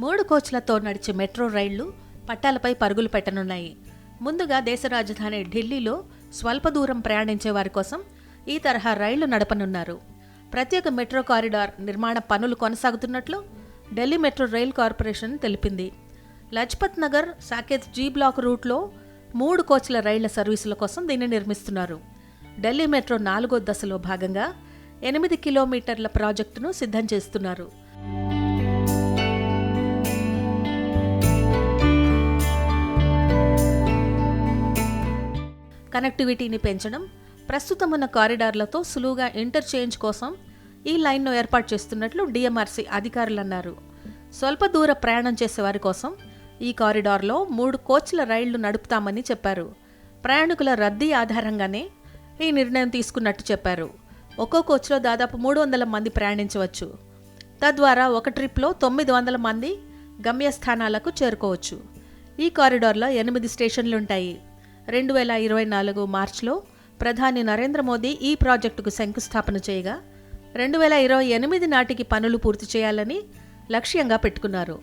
మూడు కోచ్లతో నడిచే మెట్రో రైళ్ళు పట్టాలపై పరుగులు పెట్టనున్నాయి. ముందుగా దేశ రాజధాని ఢిల్లీలో స్వల్ప దూరం ప్రయాణించే వారి కోసం ఈ తరహా రైళ్ళు నడపనున్నారు. ప్రత్యేక మెట్రో కారిడార్ నిర్మాణ పనులు కొనసాగుతున్నట్లు ఢిల్లీ మెట్రో రైల్ కార్పొరేషన్ తెలిపింది. లజ్పత్ నగర్ సాకేత్ జీ బ్లాక్ రూట్లో మూడు కోచ్ల రైళ్ళ సర్వీసుల కోసం దీన్ని నిర్మిస్తున్నారు. ఢిల్లీ మెట్రో నాలుగో దశలో భాగంగా ఎనిమిది కిలోమీటర్ల ప్రాజెక్టును సిద్ధం చేస్తున్నారు. కనెక్టివిటీని పెంచడం ప్రస్తుతం ఉన్న కారిడార్లతో సులువుగా ఇంటర్చేంజ్ కోసం ఈ లైన్ను ఏర్పాటు చేస్తున్నట్లు డిఎంఆర్సీ అధికారులు అన్నారు స్వల్ప దూర ప్రయాణం చేసే వారి కోసం ఈ కారిడార్లో మూడు కోచ్ల రైళ్ళు నడుపుతామని చెప్పారు. ప్రయాణికుల రద్దీ ఆధారంగానే ఈ నిర్ణయం తీసుకున్నట్టు చెప్పారు. ఒక్కో కోచ్లో దాదాపు మూడు వందల మంది ప్రయాణించవచ్చు. తద్వారా ఒక ట్రిప్లో తొమ్మిది వందల మంది గమ్యస్థానాలకు చేరుకోవచ్చు. ఈ కారిడార్లో ఎనిమిది స్టేషన్లుంటాయి. రెండు వేల ఇరవై నాలుగు మార్చిలో ప్రధాని నరేంద్ర మోదీ ఈ ప్రాజెక్టుకు శంకుస్థాపన చేయగా రెండు వేల ఇరవై ఎనిమిది నాటికి పనులు పూర్తి చేయాలని లక్ష్యంగా పెట్టుకున్నారు.